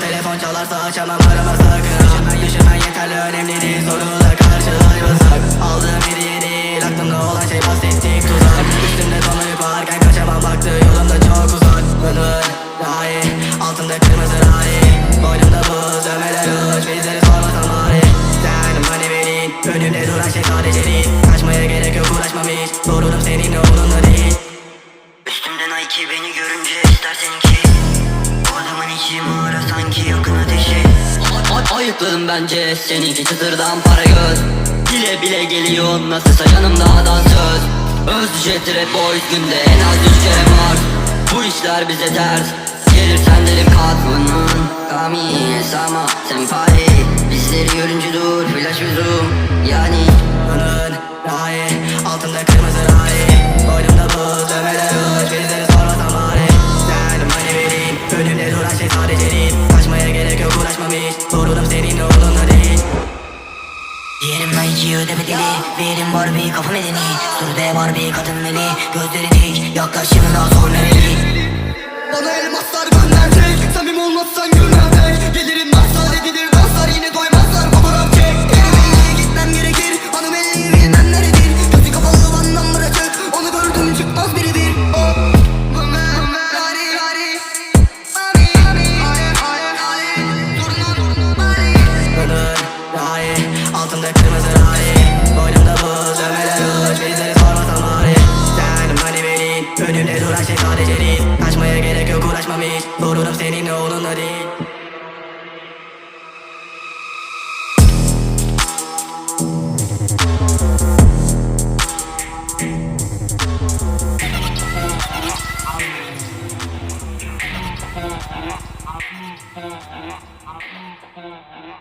Telefon çalarsa açamam aramazsa kırışım Düşünmen yeterli önemli değil Kaçmaya gerek yok uğraşmam hiç. Sorunum seninle onunla değil. Üstümde Nike beni görünce istersen ki O adamın içi mağara sanki yakın ateşi. Ay- Ayıklığım bence seninki çıtırdan para göz. Bile bile geliyor nasılsa yanımda dansöz Öz düşetir hep boys günde en az üç kere var. Bu işler bize ters Gelirsen derim katmanın Kami sama senpai Bizleri görünce dur flash ve zoom. Yani Önün rahi Altımda kırmızı rahi Boynumda buz ömeler uç Bizleri sormasam bari Sen hani benim Önümde duran şey sadece değil. Kaçmaya gerek yok uğraşmam hiç. Sorunum seninle onunla değil. Yerim Nike'yi ödeme deli Verim var bir kafa medeni. Sürde var bir kadın meli Gözleri dik yaklaşımın daha sonra eli Bana elmaslar gönderecek Önümde duran şey sadece değil Kaçmaya gerek yok uğraşmam hiç Sorunum seninle onunla değil Thank.